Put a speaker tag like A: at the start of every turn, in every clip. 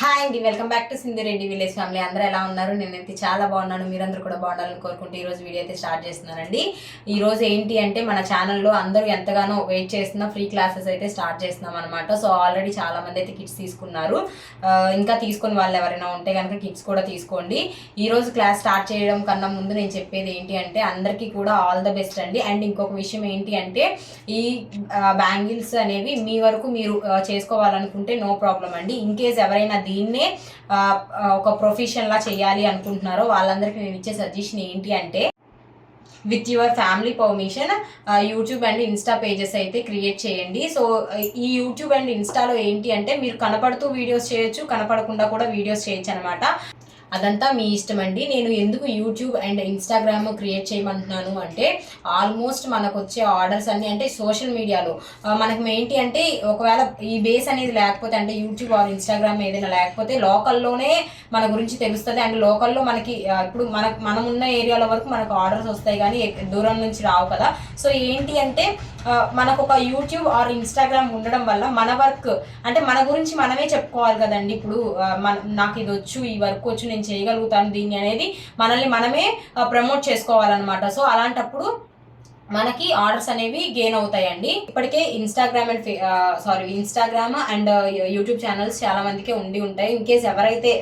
A: hi అండి welcome back to Sindhireddy village family అందరూ ఎలా ఉన్నారు నేనైతే చాలా బాగున్నాను మీరందరూ కూడా బాగుండాలని కోరుకుంటూ ఈరోజు వీడియో అయితే స్టార్ట్ చేస్తున్నానండి ఈరోజు ఏంటి అంటే మన ఛానల్లో అందరూ ఎంతగానో వెయిట్ చేస్తున్న ఫ్రీ క్లాసెస్ అయితే స్టార్ట్ చేస్తున్నాం అనమాట సో ఆల్రెడీ చాలామంది అయితే కిట్స్ తీసుకున్నారు ఇంకా తీసుకుని వాళ్ళు ఎవరైనా ఉంటే కనుక కిట్స్ కూడా తీసుకోండి ఈరోజు క్లాస్ స్టార్ట్ చేయడం కన్నా ముందు నేను చెప్పేది ఏంటి అంటే అందరికీ కూడా ఆల్ ద బెస్ట్ అండి అండ్ ఇంకొక విషయం ఏంటి అంటే ఈ బ్యాంగిల్స్ అనేవి మీ వరకు మీరు చేసుకోవాలనుకుంటే నో ప్రాబ్లం అండి ఇన్ కేస్ ఎవరైనా దీన్నే ఒక ప్రొఫెషన్లా చేయాలి అనుకుంటున్నారో వాళ్ళందరికీ నేను ఇచ్చే సజెషన్ ఏంటి అంటే with your family permission YouTube and Insta pages అయితే క్రియేట్ చేయండి సో ఈ యూట్యూబ్ అండ్ ఇన్స్టాలో ఏంటి అంటే మీరు కనపడుతూ వీడియోస్ చేయొచ్చు కనపడకుండా కూడా వీడియోస్ చేయొచ్చు అనమాట అదంతా మీ ఇష్టం అండి నేను ఎందుకు యూట్యూబ్ అండ్ ఇన్స్టాగ్రామ్ క్రియేట్ చేయమంటున్నాను అంటే ఆల్మోస్ట్ మనకు వచ్చే ఆర్డర్స్ అన్నీ అంటే సోషల్ మీడియాలో మనకి ఏంటి అంటే ఒకవేళ ఈ బేస్ అనేది లేకపోతే అంటే యూట్యూబ్ ఆర్ ఇన్స్టాగ్రామ్ ఏదైనా లేకపోతే లోకల్లోనే మన గురించి తెలుస్తుంది అండ్ లోకల్లో మనకి ఇప్పుడు మన మనం ఉన్న ఏరియాలో వరకు మనకు ఆర్డర్స్ వస్తాయి కానీ దూరం నుంచి రావు కదా సో ఏంటి అంటే మనకు ఒక యూట్యూబ్ ఆర్ ఇన్స్టాగ్రామ్ ఉండడం వల్ల మన వర్క్ అంటే మన గురించి మనమే చెప్పుకోవాలి కదండి ఇప్పుడు మన నాకు ఇది వచ్చు ఈ వర్క్ వచ్చు నేను చేయగలుగుతాను దీన్ని అనేది మనల్ని మనమే ప్రమోట్ చేసుకోవాలన్నమాట సో అలాంటప్పుడు మనకి ఆర్డర్స్ అనేవి గెయిన్ అవుతాయండి ఇప్పటికే Instagram and sorry Instagram and YouTube channels చాలా మందికి ఉండి ఉంటాయి ఇన్ కేస్ ఎవరైతే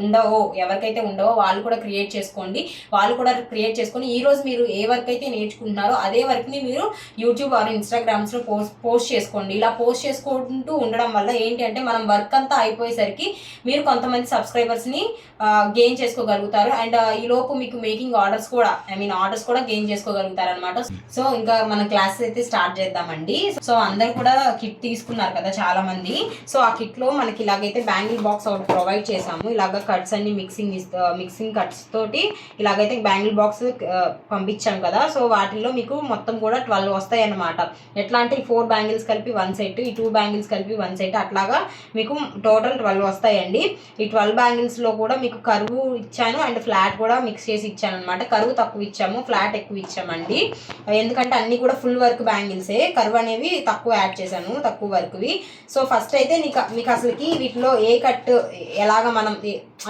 A: ఉండవో ఎవరికైతే ఉండవో వాళ్ళు కూడా క్రియేట్ చేసుకోండి వాళ్ళు కూడా క్రియేట్ చేసుకొని ఈ రోజు మీరు ఏ వర్క్ అయితే నేర్చుకుంటున్నారో అదే వర్క్ని మీరు యూట్యూబ్ ఆర్ ఇన్స్టాగ్రామ్స్లో పోస్ట్ పోస్ట్ చేసుకోండి ఇలా పోస్ట్ చేసుకుంటూ ఉండడం వల్ల ఏంటి అంటే మనం వర్క్ అంతా అయిపోయేసరికి మీరు కొంతమంది సబ్స్క్రైబర్స్ని గెయిన్ చేసుకోగలుగుతారు అండ్ ఈ లోపు మీకు మేకింగ్ ఆర్డర్స్ కూడా ఐ మీన్ ఆర్డర్స్ కూడా గెయిన్ చేసుకోగలుగుతారు అనమాట సో ఇంకా మన క్లాసెస్ అయితే స్టార్ట్ చేద్దామండి సో అందరు కూడా కిట్ తీసుకున్నారు కదా చాలా మంది సో ఆ కిట్ లో మనకి ఇలాగైతే బ్యాంగిల్ బాక్స్ ఒకటి ప్రొవైడ్ చేసాము ఇలాగ కట్స్ అన్ని మిక్సింగ్ మిక్సింగ్ కట్స్ తోటి ఇలాగైతే బ్యాంగిల్ బాక్స్ పంపించాం కదా సో వాటిల్లో మీకు మొత్తం కూడా ట్వెల్వ్ వస్తాయి అన్నమాట ఎట్లా అంటే ఈ ఫోర్ బ్యాంగిల్స్ కలిపి వన్ సెట్ ఈ టూ బ్యాంగిల్స్ కలిపి వన్ సెట్ అట్లాగా మీకు టోటల్ ట్వెల్వ్ వస్తాయండి ఈ ట్వెల్వ్ బ్యాంగిల్స్లో కూడా మీకు కరువు ఇచ్చాను అండ్ ఫ్లాట్ కూడా మిక్స్ చేసి ఇచ్చాను అనమాట కరువు తక్కువ ఇచ్చాము ఫ్లాట్ ఎక్కువ ఇచ్చామండి ఎందుకంటే అన్నీ కూడా ఫుల్ వర్క్ బ్యాంగిల్సే కర్వ్ అనేవి తక్కువ యాడ్ చేశాను తక్కువ వర్క్వి సో ఫస్ట్ అయితే నీకు మీకు అసలుకి వీటిలో ఏ కట్ ఎలాగ మనం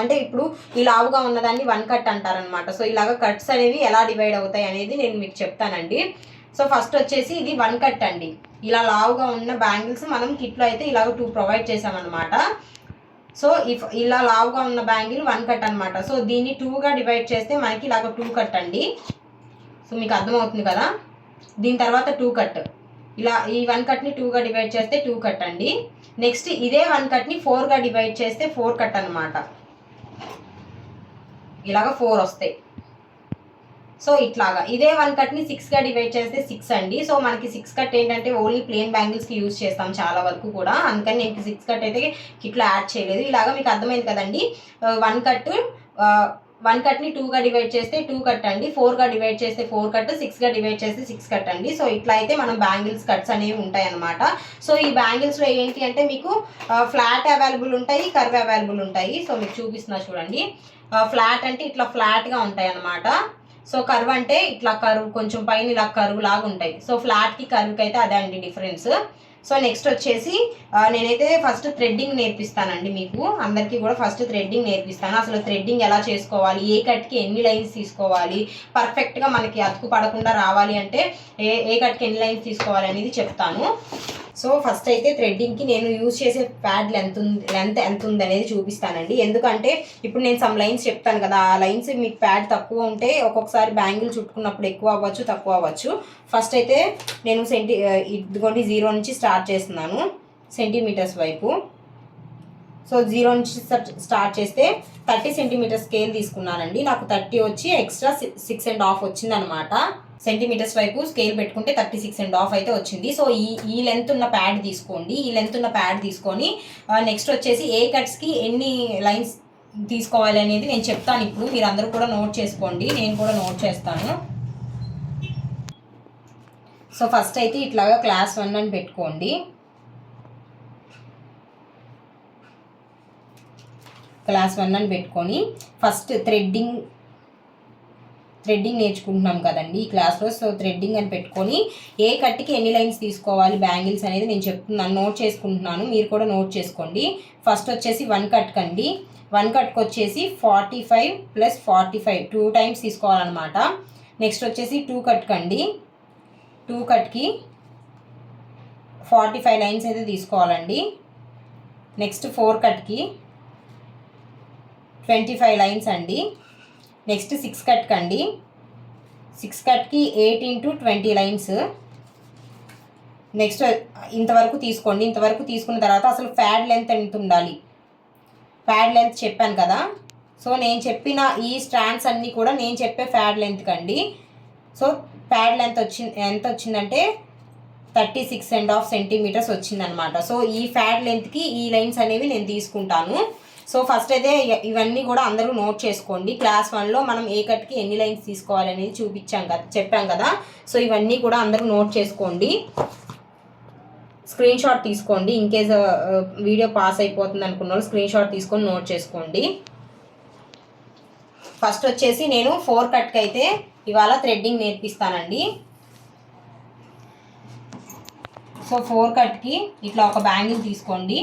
A: అంటే ఇప్పుడు ఈ లావుగా ఉన్నదాన్ని వన్ కట్ అంటారనమాట సో ఇలాగ కట్స్ అనేవి ఎలా డివైడ్ అవుతాయి అనేది నేను మీకు చెప్తానండి సో ఫస్ట్ వచ్చేసి ఇది వన్ కట్ అండి ఇలా లావుగా ఉన్న బ్యాంగిల్స్ మనం కిట్లో అయితే ఇలాగ టూ ప్రొవైడ్ చేసామన్నమాట సో ఇఫ్ ఇలా లావుగా ఉన్న బ్యాంగిల్ వన్ కట్ అనమాట సో దీన్ని టూగా డివైడ్ చేస్తే మనకి ఇలాగ టూ కట్ అండి సో మీకు అర్థమవుతుంది కదా దీని తర్వాత టూ కట్ ఇలా ఈ వన్ కట్ని టూగా డివైడ్ చేస్తే టూ కట్ అండి నెక్స్ట్ ఇదే వన్ కట్ని ఫోర్గా డివైడ్ చేస్తే ఫోర్ కట్ అనమాట ఇలాగ ఫోర్ వస్తాయి సో ఇట్లాగా ఇదే వన్ కట్ని సిక్స్గా డివైడ్ చేస్తే సిక్స్ అండి సో మనకి సిక్స్ కట్ ఏంటంటే ఓన్లీ ప్లేన్ బ్యాంగిల్స్కి యూజ్ చేస్తాం చాలా వరకు కూడా అందుకని నేను సిక్స్ కట్ అయితే కిట్లో యాడ్ చేయలేదు ఇలాగా మీకు అర్థమైంది కదండి వన్ uh, కట్ వన్ కట్ని టూగా డివైడ్ చేస్తే టూ కట్ అండి ఫోర్గా డివైడ్ చేస్తే ఫోర్ కట్ సిక్స్గా డివైడ్ చేస్తే సిక్స్ కట్ అండి సో ఇట్లా అయితే మనం బ్యాంగిల్స్ కట్స్ అనేవి ఉంటాయన్నమాట సో ఈ బ్యాంగిల్స్లో ఏంటి అంటే మీకు ఫ్లాట్ అవైలబుల్ ఉంటాయి కర్వ్ అవైలబుల్ ఉంటాయి సో మీకు చూపిస్తున్నా చూడండి ఫ్లాట్ అంటే ఇట్లా ఫ్లాట్గా ఉంటాయి అన్నమాట సో కర్వ్ అంటే ఇట్లా కర్వ్ కొంచెం పైన ఇలా కర్వ్ లాగా ఉంటాయి సో ఫ్లాట్కి కర్వ్కి అయితే అదే అండి డిఫరెన్స్ సో నెక్స్ట్ వచ్చేసి నేనైతే ఫస్ట్ థ్రెడ్డింగ్ నేర్పిస్తానండి మీకు అందరికీ కూడా ఫస్ట్ థ్రెడ్డింగ్ నేర్పిస్తాను అసలు థ్రెడ్డింగ్ ఎలా చేసుకోవాలి ఏ కట్కి ఎన్ని లైన్స్ తీసుకోవాలి పర్ఫెక్ట్గా మనకి అతుకు పడకుండా రావాలి అంటే ఏ ఏ కట్కి ఎన్ని లైన్స్ తీసుకోవాలి అనేది చెప్తాను సో ఫస్ట్ అయితే థ్రెడ్డింగ్కి నేను యూజ్ చేసే ప్యాడ్ లెంత్ ఉంది లెంత్ ఎంత ఉంది అనేది చూపిస్తానండి ఎందుకంటే ఇప్పుడు నేను సమ్ లైన్స్ చెప్తాను కదా ఆ లైన్స్ మీకు ప్యాడ్ తక్కువ ఉంటే ఒక్కొక్కసారి బ్యాంగిల్ చుట్టుకున్నప్పుడు ఎక్కువ అవ్వచ్చు తక్కువ అవ్వచ్చు ఫస్ట్ అయితే నేను సెంటి ఇదిగోండి జీరో నుంచి స్టార్ట్ చేస్తున్నాను సెంటీమీటర్స్ వైపు సో జీరో నుంచి స్టార్ట్ చేస్తే థర్టీ సెంటీమీటర్స్ స్కేల్ తీసుకున్నానండి నాకు థర్టీ వచ్చి ఎక్స్ట్రా సిక్స్ అండ్ హాఫ్ వచ్చిందనమాట సెంటీమీటర్స్ వైపు స్కేల్ పెట్టుకుంటే థర్టీ సిక్స్ అండ్ ఆఫ్ అయితే వచ్చింది సో ఈ ఈ లెంత్ ఉన్న ప్యాడ్ తీసుకోండి ఈ లెంత్ ఉన్న ప్యాడ్ తీసుకొని నెక్స్ట్ వచ్చేసి ఏ కట్స్కి ఎన్ని లైన్స్ తీసుకోవాలి అనేది నేను చెప్తాను ఇప్పుడు మీరు అందరూ కూడా నోట్ చేసుకోండి నేను కూడా నోట్ చేస్తాను సో ఫస్ట్ అయితే ఇట్లాగా క్లాస్ వన్ అని పెట్టుకోండి క్లాస్ వన్ అని పెట్టుకొని ఫస్ట్ థ్రెడ్డింగ్ థ్రెడ్డింగ్ నేర్చుకుంటున్నాం కదండి ఈ క్లాస్లో సో థ్రెడ్డింగ్ అని పెట్టుకొని ఏ కట్టికి ఎన్ని లైన్స్ తీసుకోవాలి బ్యాంగిల్స్ అనేది నేను చెప్తున్నాను నోట్ చేసుకుంటున్నాను మీరు కూడా నోట్ చేసుకోండి ఫస్ట్ వచ్చేసి వన్ కట్కండి వన్ కట్కి వచ్చేసి forty five plus forty five two times తీసుకోవాలన్నమాట నెక్స్ట్ వచ్చేసి టూ కట్కండి టూ కట్కి ఫార్టీ ఫైవ్ లైన్స్ అయితే తీసుకోవాలండి నెక్స్ట్ ఫోర్ కట్కి ట్వంటీ ఫైవ్ లైన్స్ అండి నెక్స్ట్ సిక్స్ కట్ కండి సిక్స్ కట్కి eight into twenty lines next ఇంతవరకు తీసుకోండి ఇంతవరకు తీసుకున్న తర్వాత అసలు ఫ్యాడ్ లెంత్ ఎంత ఉండాలి ఫ్యాడ్ లెంత్ చెప్పాను కదా సో నేను చెప్పిన ఈ స్ట్రాండ్స్ అన్నీ కూడా నేను చెప్పే ఫ్యాడ్ లెంత్ కండి సో ప్యాడ్ లెంత్ వచ్చింది ఎంత వచ్చిందంటే thirty six and half centimetres వచ్చిందనమాట సో ఈ ఫ్యాడ్ లెంత్కి ఈ లైన్స్ అనేవి నేను తీసుకుంటాను సో ఫస్ట్ అయితే ఇవన్నీ కూడా అందరూ నోట్ చేసుకోండి క్లాస్ వన్లో మనం ఏ కట్కి ఎన్ని లైన్స్ తీసుకోవాలనేది చూపించాం కదా చెప్పాం కదా సో ఇవన్నీ కూడా అందరూ నోట్ చేసుకోండి స్క్రీన్ షాట్ తీసుకోండి ఇన్ కేస్ వీడియో పాస్ అయిపోతుంది అనుకున్న స్క్రీన్ షాట్ తీసుకొని నోట్ చేసుకోండి ఫస్ట్ వచ్చేసి నేను ఫోర్ కట్కి అయితే ఇవాళ థ్రెడ్డింగ్ నేర్పిస్తానండి సో ఫోర్ కట్కి ఇట్లా ఒక బ్యాంగిల్ తీసుకోండి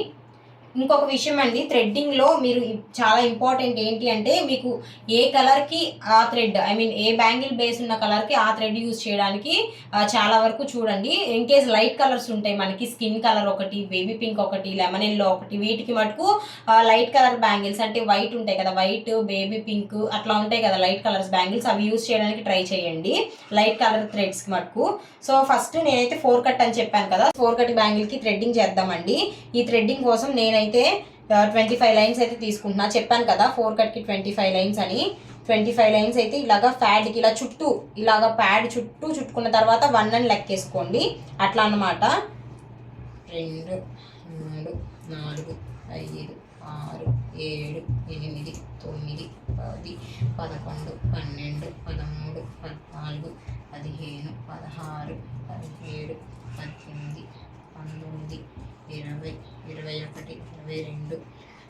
A: ఇంకొక విషయం అండి థ్రెడ్డింగ్లో మీరు చాలా ఇంపార్టెంట్ ఏంటి అంటే మీకు ఏ కలర్కి ఆ థ్రెడ్ ఐ మీన్ ఏ బ్యాంగిల్ బేస్ ఉన్న కలర్కి ఆ థ్రెడ్ యూజ్ చేయడానికి చాలా వరకు చూడండి ఇన్ కేస్ లైట్ కలర్స్ ఉంటాయి మనకి స్కిన్ కలర్ ఒకటి బేబీ పింక్ ఒకటి లెమన్ ఎల్లో ఒకటి వీటికి మటుకు లైట్ కలర్ బ్యాంగిల్స్ అంటే వైట్ ఉంటాయి కదా వైట్ బేబీ పింక్ అట్లా ఉంటాయి కదా లైట్ కలర్స్ బ్యాంగిల్స్ అవి యూజ్ చేయడానికి ట్రై చేయండి లైట్ కలర్ థ్రెడ్స్ మటుకు సో ఫస్ట్ నేనైతే ఫోర్ కట్ అని చెప్పాను కదా ఫోర్ కట్ బ్యాంగిల్కి థ్రెడ్డింగ్ చేద్దామండి ఈ థ్రెడ్డింగ్ కోసం నేనైతే అయితే ట్వంటీ ఫైవ్ లైన్స్ అయితే తీసుకుంటున్నా చెప్పాను కదా ఫోర్ కట్కి ట్వంటీ ఫైవ్ లైన్స్ అని ట్వంటీ ఫైవ్ లైన్స్ అయితే ఇలాగ ప్యాడ్కి ఇలా చుట్టూ ఇలాగ ప్యాడ్ చుట్టూ చుట్టుకున్న తర్వాత వన్ అని లెక్కేసుకోండి అట్లా అనమాట రెండు మూడు నాలుగు ఐదు ఆరు ఏడు ఎనిమిది తొమ్మిది పది పదకొండు పన్నెండు పదమూడు పద్నాలుగు పదిహేను పదహారు పదిహేడు పద్దెనిమిది పంతొమ్మిది ఇరవై ఇరవై ఒకటి ఇరవై రెండు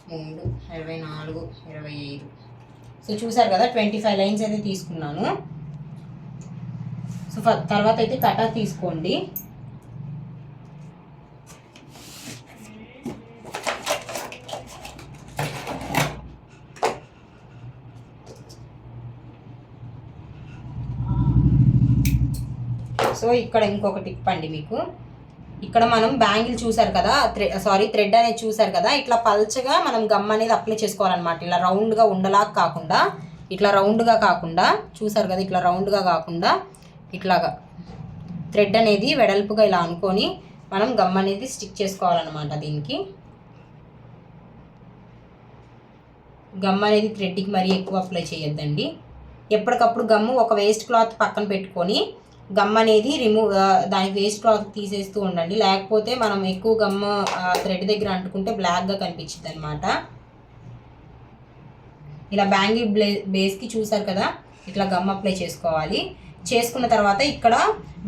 A: మూడు ఇరవై నాలుగు ఇరవై ఐదు సో చూసారు కదా ట్వంటీ ఫైవ్ లైన్స్ అయితే తీసుకున్నాను సో తర్వాత అయితే కటా తీసుకోండి సో ఇక్కడ ఇంకొకటి ఇప్పండి మీకు ఇక్కడ మనం బ్యాంగిల్ చూసారు కదా సారీ థ్రెడ్ అనేది చూసారు కదా ఇట్లా పల్చగా మనం గమ్ అనేది అప్లై చేసుకోవాలన్నమాట ఇలా రౌండ్గా ఉండలా కాకుండా ఇట్లా రౌండ్గా కాకుండా చూసారు కదా ఇట్లా రౌండ్గా కాకుండా ఇట్లాగా థ్రెడ్ అనేది వెడల్పుగా ఇలా అనుకొని మనం గమ్ అనేది స్టిక్ చేసుకోవాలన్నమాట దీనికి గమ్ అనేది థ్రెడ్కి మరీ ఎక్కువ అప్లై చేయొద్దండి ఎప్పటికప్పుడు గమ్ము ఒక వేస్ట్ క్లాత్ పక్కన పెట్టుకొని గమ్ అనేది రిమూవ్ దాని వేస్ట్ క్లాత్ తీసేస్తూ ఉండండి లేకపోతే మనం ఎక్కువ గమ్ థ్రెడ్ దగ్గర అంటుకుంటే బ్లాక్గా కనిపించింది అనమాట ఇలా బ్యాంగిల్ బ్లే బేస్కి చూసారు కదా ఇట్లా గమ్ అప్లై చేసుకోవాలి చేసుకున్న తర్వాత ఇక్కడ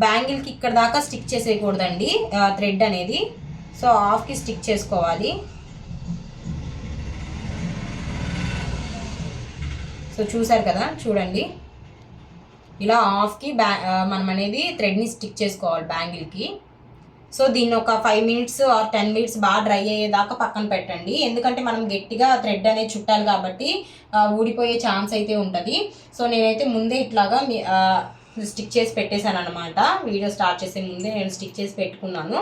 A: బ్యాంగిల్కి ఇక్కడ దాకా స్టిక్ చేసేయకూడదండి థ్రెడ్ అనేది సో ఆఫ్కి స్టిక్ చేసుకోవాలి సో చూసారు కదా చూడండి ఇలా హాఫ్కి బ్యా మనం అనేది థ్రెడ్ని స్టిక్ చేసుకోవాలి బ్యాంగిల్కి సో దీన్ని ఒక five minutes or ten minutes బాగా డ్రై అయ్యేదాకా పక్కన పెట్టండి ఎందుకంటే మనం గట్టిగా థ్రెడ్ అనేది చుట్టాలి కాబట్టి ఊడిపోయే ఛాన్స్ అయితే ఉంటుంది సో నేనైతే ముందే ఇట్లాగా స్టిక్ చేసి పెట్టేశాను అనమాట వీడియో స్టార్ట్ చేసే ముందే నేను స్టిక్ చేసి పెట్టుకున్నాను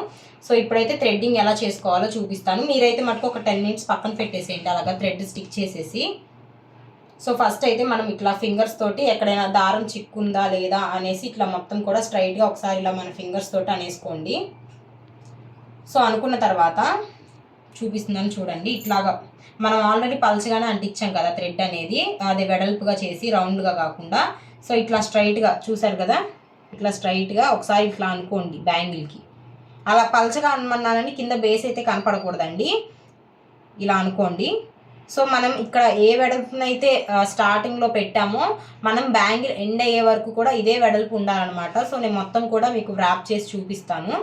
A: సో ఇప్పుడైతే థ్రెడ్డింగ్ ఎలా చేసుకోవాలో చూపిస్తాను మీరైతే మటుకు ఒక టెన్ మినిట్స్ పక్కన పెట్టేసేయండి అలాగా థ్రెడ్ స్టిక్ చేసేసి సో ఫస్ట్ అయితే మనం ఇట్లా ఫింగర్స్ తోటి ఎక్కడైనా దారం చిక్కుందా లేదా అనేసి ఇట్లా మొత్తం కూడా స్ట్రైట్గా ఒకసారి ఇలా మన ఫింగర్స్ తోటి అనేసుకోండి సో అనుకున్న తర్వాత చూపిస్తుందని చూడండి ఇట్లాగా మనం ఆల్రెడీ పల్చగానే అంటించాం కదా థ్రెడ్ అనేది అది వెడల్పుగా చేసి రౌండ్గా కాకుండా సో ఇట్లా స్ట్రైట్గా చూసారు కదా ఇట్లా స్ట్రైట్గా ఒకసారి ఇట్లా అనుకోండి బ్యాంగిల్కి అలా పల్చగా అనుమన్నానని కింద బేస్ అయితే కనపడకూడదండి ఇలా అనుకోండి సో మనం ఇక్కడ ఏ వెడల్పునైతే స్టార్టింగ్లో పెట్టామో మనం బ్యాంగిల్ ఎండ్ అయ్యే వరకు కూడా ఇదే వెడల్పు ఉండాలన్నమాట సో నేను మొత్తం కూడా మీకు వ్రాప్ చేసి చూపిస్తాను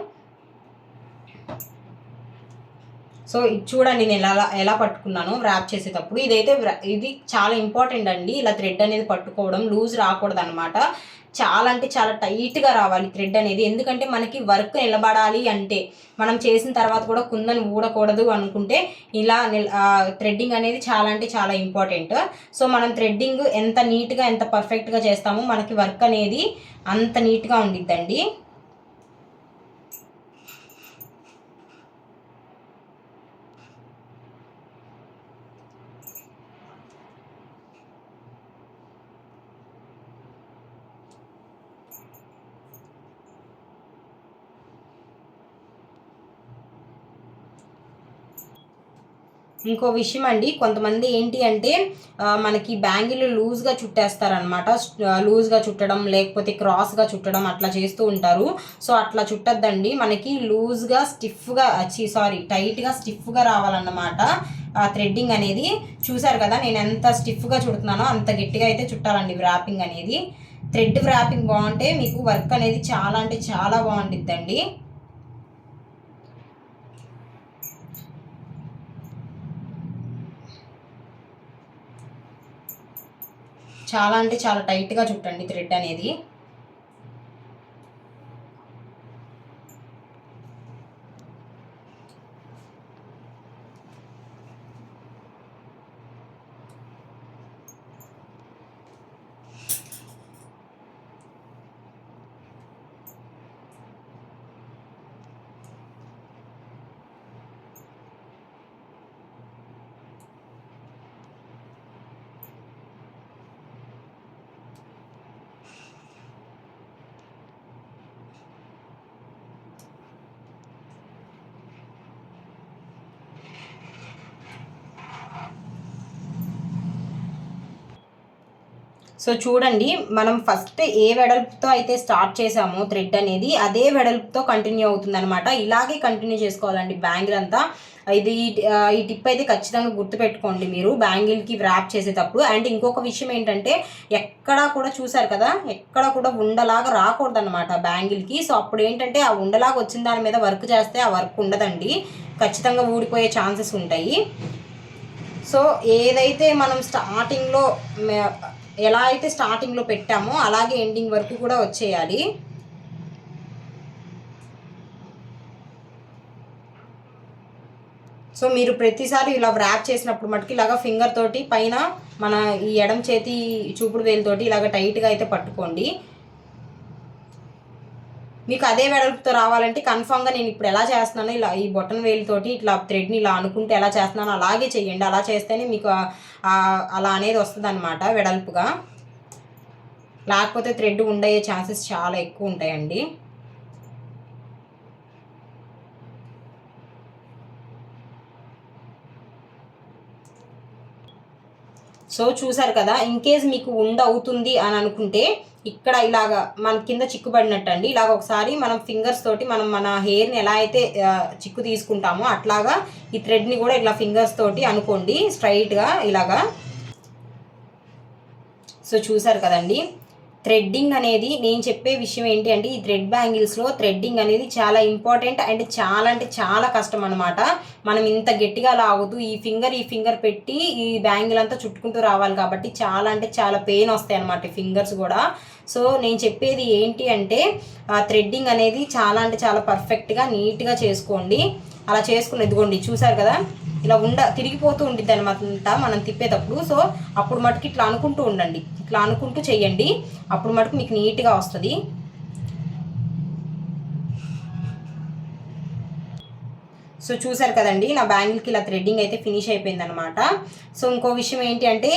A: సో ఇది చూడండి నేను ఎలా ఎలా పట్టుకున్నాను ర్యాప్ చేసేటప్పుడు ఇదైతే ఇది చాలా ఇంపార్టెంట్ అండి ఇలా థ్రెడ్ అనేది పట్టుకోవడం లూజ్ రాకూడదు అనమాట చాలా అంటే చాలా టైట్గా రావాలి థ్రెడ్ అనేది ఎందుకంటే మనకి వర్క్ నిలబడాలి అంటే మనం చేసిన తర్వాత కూడా కుందని ఊడకూడదు అనుకుంటే ఇలా థ్రెడ్డింగ్ అనేది చాలా అంటే చాలా ఇంపార్టెంట్ సో మనం థ్రెడ్డింగ్ ఎంత నీట్గా ఎంత పర్ఫెక్ట్గా చేస్తామో మనకి వర్క్ అనేది అంత నీట్గా ఉండిద్దండి ఇంకో విషయం అండి కొంతమంది ఏంటి అంటే మనకి బ్యాంగిల్ లూజ్గా చుట్టేస్తారనమాట లూజ్గా చుట్టడం లేకపోతే క్రాస్గా చుట్టడం అట్లా చేస్తూ ఉంటారు సో అట్లా చుట్టద్దండి మనకి లూజ్గా స్టిఫ్గా సారీ టైట్గా స్టిఫ్గా రావాలన్నమాట ఆ థ్రెడ్డింగ్ అనేది చూసారు కదా నేను ఎంత స్టిఫ్గా చుడుతున్నానో అంత గట్టిగా అయితే చుట్టాలండి వ్రాపింగ్ అనేది థ్రెడ్ వ్రాపింగ్ బాగుంటే మీకు వర్క్ అనేది చాలా అంటే చాలా బాగుంటుందండి చాలా అంటే చాలా టైట్గా చుట్టండి థ్రెడ్ అనేది సో చూడండి మనం ఫస్ట్ ఏ వెడల్పుతో అయితే స్టార్ట్ చేసామో థ్రెడ్ అనేది అదే వెడల్పుతో కంటిన్యూ అవుతుందనమాట ఇలాగే కంటిన్యూ చేసుకోవాలండి బ్యాంగిల్ అంతా ఇది ఈ టిప్ అయితే ఖచ్చితంగా గుర్తుపెట్టుకోండి మీరు బ్యాంగిల్కి వ్రాప్ చేసేటప్పుడు అండ్ ఇంకొక విషయం ఏంటంటే ఎక్కడా కూడా చూసారు కదా ఎక్కడ కూడా ఉండలాగా రాకూడదు అనమాట బ్యాంగిల్కి సో అప్పుడు ఏంటంటే ఆ ఉండలాగా వచ్చిన దాని మీద వర్క్ చేస్తే ఆ వర్క్ ఉండదండి ఖచ్చితంగా ఊడిపోయే ఛాన్సెస్ ఉంటాయి సో ఏదైతే మనం స్టార్టింగ్లో ఎలా అయితే స్టార్టింగ్లో పెట్టామో అలాగే ఎండింగ్ వరకు కూడా వచ్చేయాలి సో మీరు ప్రతిసారి ఇలా వ్రాప్ చేసినప్పుడు మటుకు ఇలాగ ఫింగర్ తోటి పైన మన ఈ ఎడం చేతి చూపుడు వేలుతోటి ఇలాగ టైట్గా అయితే పట్టుకోండి మీకు అదే వెడల్పుతో రావాలంటే కన్ఫామ్గా నేను ఇప్పుడు ఎలా చేస్తున్నానో ఇలా ఈ బొటన్ వేలుతోటి ఇట్లా థ్రెడ్ని ఇలా అనుకుంటే ఎలా చేస్తున్నానో అలాగే చేయండి అలా చేస్తేనే మీకు అలా అనేది వస్తుంది అనమాట వెడల్పుగా లేకపోతే థ్రెడ్ ఉండయ్యే ఛాన్సెస్ చాలా ఎక్కువ ఉంటాయండి సో చూసారు కదా ఇన్ కేస్ మీకు ఉండవుతుంది అవుతుంది అని అనుకుంటే ఇక్కడ ఇలాగ మన కింద చిక్కుబడినట్టు అండి ఇలాగ ఒకసారి మనం ఫింగర్స్ తోటి మనం మన హెయిర్ని ఎలా అయితే చిక్కు తీసుకుంటామో అట్లాగా ఈ థ్రెడ్ని కూడా ఇట్లా ఫింగర్స్ తోటి అనుకోండి స్ట్రైట్గా ఇలాగా సో చూసారు కదండి థ్రెడ్డింగ్ అనేది నేను చెప్పే విషయం ఏంటి అంటే ఈ థ్రెడ్ బ్యాంగిల్స్లో థ్రెడ్డింగ్ అనేది చాలా ఇంపార్టెంట్ అండ్ చాలా అంటే చాలా కష్టం అనమాట మనం ఇంత గట్టిగా లాగుతూ ఈ ఫింగర్ ఈ ఫింగర్ పెట్టి ఈ బ్యాంగిల్ అంతా చుట్టుకుంటూ రావాలి కాబట్టి చాలా అంటే చాలా పెయిన్ వస్తాయి అనమాట ఫింగర్స్ కూడా సో నేను చెప్పేది ఏంటి అంటే ఆ థ్రెడ్డింగ్ అనేది చాలా అంటే చాలా పర్ఫెక్ట్గా నీట్గా చేసుకోండి అలా చేసుకుని ఎదుగోండి చూసారు కదా ఇలా ఉండ తిరిగిపోతూ ఉంటుంది అనమాట మనం తిప్పేటప్పుడు సో అప్పుడు మటుకు ఇట్లా అనుకుంటూ ఉండండి ఇట్లా అనుకుంటూ చేయండి అప్పుడు మటుకు మీకు నీట్గా వస్తుంది సో చూసారు కదండి నా బ్యాంగిల్కి ఇలా థ్రెడ్డింగ్ అయితే ఫినిష్ అయిపోయింది అనమాట సో ఇంకో విషయం ఏంటి అంటే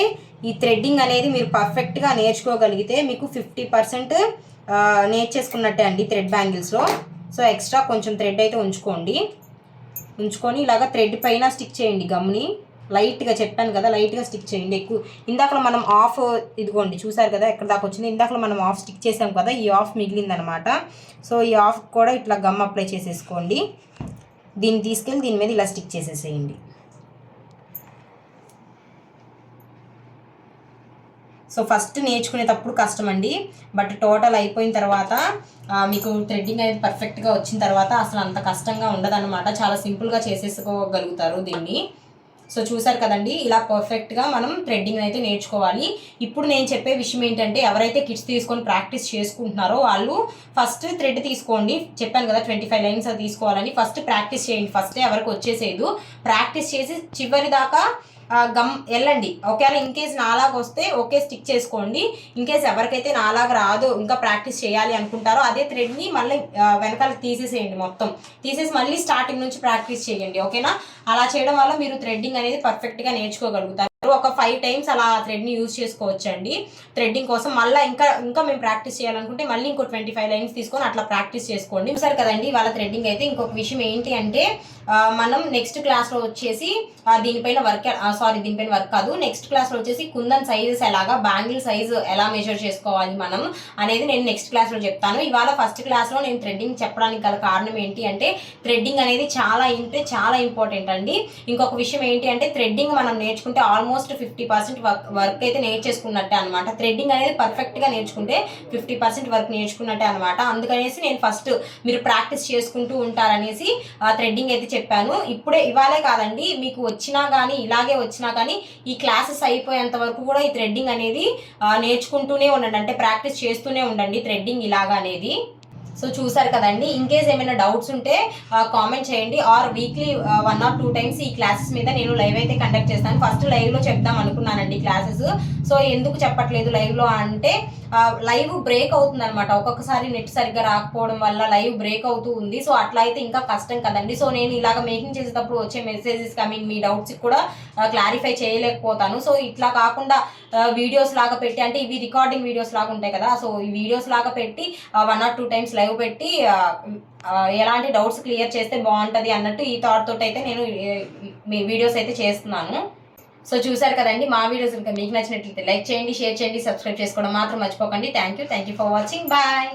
A: ఈ థ్రెడ్డింగ్ అనేది మీరు పర్ఫెక్ట్గా నేర్చుకోగలిగితే మీకు ఫిఫ్టీ పర్సెంట్ నేర్చేసుకున్నట్టే అండి థ్రెడ్ బ్యాంగిల్స్లో సో ఎక్స్ట్రా కొంచెం థ్రెడ్ అయితే ఉంచుకోండి ఉంచుకొని ఇలాగ థ్రెడ్ పైన స్టిక్ చేయండి గమ్ని లైట్గా చెప్పాను కదా లైట్గా స్టిక్ చేయండి ఎక్కువ ఇందాకలో మనం ఆఫ్ ఇదిగోండి చూసారు కదా ఎక్కడ దాకా వచ్చింది ఇందాకలో మనం ఆఫ్ స్టిక్ చేసాం కదా ఈ ఆఫ్ మిగిలిందనమాట సో ఈ ఆఫ్ కూడా ఇట్లా గమ్ అప్లై చేసేసుకోండి దీన్ని తీసుకెళ్ళి దీని మీద ఇలా స్టిక్ చేసేసేయండి సో ఫస్ట్ నేర్చుకునేటప్పుడు కష్టం అండి బట్ టోటల్ అయిపోయిన తర్వాత మీకు థ్రెడ్డింగ్ అనేది పర్ఫెక్ట్గా వచ్చిన తర్వాత అసలు అంత కష్టంగా ఉండదన్నమాట చాలా సింపుల్గా చేసేసుకోగలుగుతారు దీన్ని సో చూసారు కదండి ఇలా పర్ఫెక్ట్గా మనం థ్రెడ్డింగ్ అయితే నేర్చుకోవాలి ఇప్పుడు నేను చెప్పే విషయం ఏంటంటే ఎవరైతే కిడ్స్ తీసుకొని ప్రాక్టీస్ చేసుకుంటున్నారో వాళ్ళు ఫస్ట్ థ్రెడ్ తీసుకోండి చెప్పాను కదా ట్వంటీ ఫైవ్ లైన్స్ తీసుకోవాలని ఫస్ట్ ప్రాక్టీస్ చేయండి ఫస్ట్ ఎవరికి వచ్చేసేదు ప్రాక్టీస్ చేసి చివరి దాకా గమ్ వెళ్ళండి ఒకవేళ ఇన్ కేస్ నాలాగా వస్తే ఓకే స్టిక్ చేసుకోండి ఇన్ కేస్ ఎవరికైతే నాలాగా రాదు ఇంకా ప్రాక్టీస్ చేయాలి అనుకుంటారో అదే థ్రెడ్ని మళ్ళీ వెనకాల తీసేసేయండి మొత్తం తీసేసి మళ్ళీ స్టార్టింగ్ నుంచి ప్రాక్టీస్ చేయండి ఓకేనా అలా చేయడం వల్ల మీరు థ్రెడ్డింగ్ అనేది పర్ఫెక్ట్గా నేర్చుకోగలుగుతారు ఒక ఫైవ్ టైమ్స్ అలా థ్రెడ్ని యూజ్ చేసుకోవచ్చండి థ్రెడ్డింగ్ కోసం మళ్ళీ ఇంకా ఇంకా మేము ప్రాక్టీస్ చేయాలనుకుంటే మళ్ళీ ఇంకో ట్వంటీ ఫైవ్ లైన్స్ తీసుకొని అట్లా ప్రాక్టీస్ చేసుకోండి చూసారు కదండి వాళ్ళ థ్రెడ్డింగ్ అయితే ఇంకొక విషయం ఏంటి అంటే మనం నెక్స్ట్ క్లాస్లో వచ్చేసి దీనిపైన వర్క్ సారీ దీనిపైన వర్క్ కాదు నెక్స్ట్ క్లాస్లో వచ్చేసి కుందన్ సైజెస్ ఎలాగా బ్యాంగిల్ సైజ్ ఎలా మెజర్ చేసుకోవాలి మనం అనేది నేను నెక్స్ట్ క్లాస్లో చెప్తాను ఇవాళ ఫస్ట్ క్లాస్లో నేను థ్రెడ్డింగ్ చెప్పడానికి గల కారణం ఏంటి అంటే థ్రెడ్డింగ్ అనేది చాలా ఇంటే చాలా ఇంపార్టెంట్ అండి ఇంకొక విషయం ఏంటి అంటే థ్రెడ్డింగ్ మనం నేర్చుకుంటే almost almost fifty percent work work అయితే నేర్చేసుకున్నట్టే అనమాట థ్రెడ్డింగ్ అనేది పర్ఫెక్ట్గా నేర్చుకుంటే ఫిఫ్టీ పర్సెంట్ వర్క్ నేర్చుకున్నట్టే అనమాట అందుకనేసి నేను ఫస్ట్ మీరు ప్రాక్టీస్ చేసుకుంటూ ఉంటారనేసి థ్రెడ్డింగ్ అయితే చెప్పాను ఇప్పుడే ఇవాళే కాదండి మీకు వచ్చినా కానీ ఇలాగే వచ్చినా కానీ ఈ క్లాసెస్ అయిపోయేంత వరకు కూడా ఈ థ్రెడ్డింగ్ అనేది నేర్చుకుంటూనే ఉండండి అంటే ప్రాక్టీస్ చేస్తూనే ఉండండి థ్రెడ్డింగ్ ఇలాగా అనేది సో చూసారు కదండి ఇన్ కేస్ ఏమైనా డౌట్స్ ఉంటే కామెంట్ చేయండి or weekly one or two times ఈ క్లాసెస్ మీద నేను లైవ్ అయితే కండక్ట్ చేస్తాను ఫస్ట్ లైవ్లో చెప్దాం అనుకున్నానండి క్లాసెస్ సో ఎందుకు చెప్పట్లేదు లైవ్లో అంటే లైవ్ బ్రేక్ అవుతుంది అనమాట ఒక్కొక్కసారి నెట్ సరిగ్గా రాకపోవడం వల్ల లైవ్ బ్రేక్ అవుతూ ఉంది సో అట్లా అయితే ఇంకా కష్టం కదండి సో నేను ఇలాగ మేకింగ్ చేసేటప్పుడు వచ్చే మెసేజెస్ కమింగ్ మీన్ మీ డౌట్స్ కూడా క్లారిఫై చేయలేకపోతాను సో ఇట్లా కాకుండా వీడియోస్ లాగా పెట్టి అంటే ఇవి రికార్డింగ్ వీడియోస్ లాగా ఉంటాయి కదా సో ఈ వీడియోస్ లాగా పెట్టి one or two times live పెట్టి ఎలాంటి డౌట్స్ క్లియర్ చేస్తే బాగుంటుంది అన్నట్టు ఈ థాట్ తోటి అయితే నేను వీడియోస్ అయితే చేస్తున్నాను సో చూసారు కదండి మా వీడియోస్ ఇంకా మీకు నచ్చినట్లయితే లైక్ చేయండి షేర్ చేయండి సబ్స్క్రైబ్ చేసుకోవడం మాత్రం మర్చిపోకండి thank you thank you for watching bye